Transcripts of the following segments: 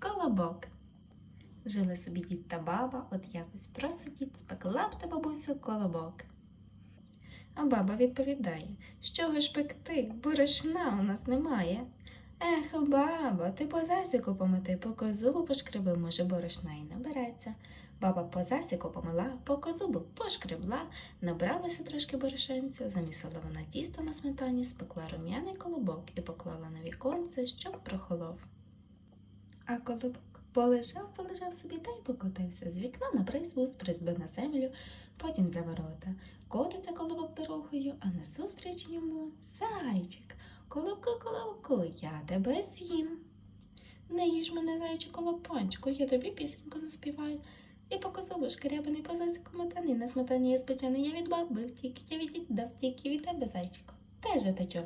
Колобок. Жили собі дід та баба, от якось просто дід спекла б та бабусю колобок. А баба відповідає, чого ж пекти, борошна у нас немає. Ех, баба, ти по засіку помети, по козубу пошкреби, може, борошна і набереться. Баба по засіку помила, по козубу пошкребла, набралося трошки борошенця, замісила вона тісто на сметані, спекла рум'яний колобок і поклала на віконце, щоб прохолов. А колобок полежав, полежав собі та й покотився з вікна на призьбу, з призьби на землю, потім за ворота. Котиться колобок дорогою, а назустріч йому зайчик. Колобку, колобку, я тебе з'їм. Не їж мене, зайчику колопанчику, я тобі пісеньку заспіваю. І по козубу шкрябаний по засіку мотаний, на сметані я спечений, я від баби втік, я від діда втік, і від тебе, зайчику. Теж течу.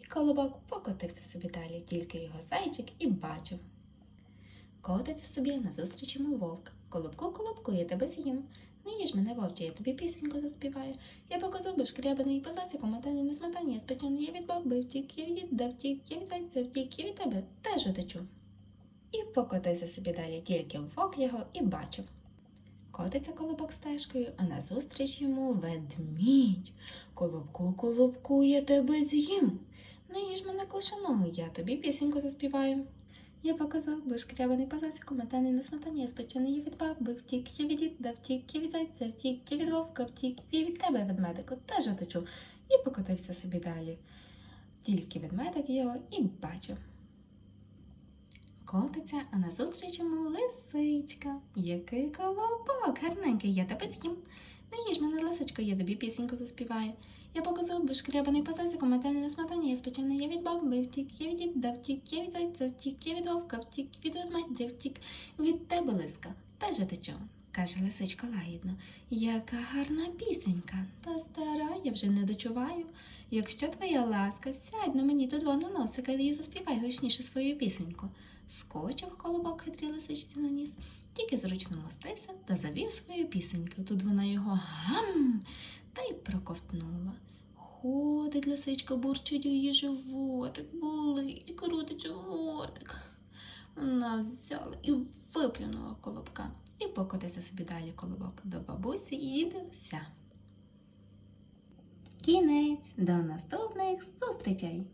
І колобок покотився собі далі, тільки його зайчик і бачив. Котиться собі назустріч йому вовк. Колобку, колобку, я тебе з'їм. Не їж мене, вовче, я тобі пісеньку заспіваю. Я по козубу шкрябаний, по засіку мотаний, на сметані я спечений, я від баби втік, я від діда втік, я від зайця втік, я від тебе теж утечу. І покотився собі далі, тільки вовк його і бачив. Котиться колобок стежкою, а назустріч йому ведмідь. Колобку, колобку, я тебе з'їм. Не їж мене клашаного, я тобі пісеньку заспіваю. Я показав, бо шкрябаний по засіку, метаний на сметані, я спечений, я від баби втік, я від діда втік, я від зайця втік, я від вовка втік, я від тебе, ведмедику, теж отечу. І покотився собі далі. Тільки ведмедик його і бачив. Котиться, а назустріч йому лисичка. Який колобок, гарненький, я тебе з'їм. Не їж мене, лисичко, я тобі пісеньку заспіваю. Я показав би шкрябаний по засіку, метаний на сметані, я спечений, я від баби втік, я від діда втік, я від зайця втік, я від вовка втік, від ведмедя втік, від тебе лиска. Теж течу, каже лисичка лагідно. Яка гарна пісенька, та стара, я вже не дочуваю. Якщо твоя ласка, сядь на мені тут воно носика і заспівай гучніше свою пісеньку. Скочив колобок хитрій лисичці на ніс, тільки зручно мостився та завів свою пісеньку. Тут вона його гам та й проковтнула. Ходить лисичка, бурчить її животик, болить, крутить животик. Вона взяла і виплюнула колобка і покотився собі далі колобок до бабусі і дідуся. Кінець до наступних зустрічей!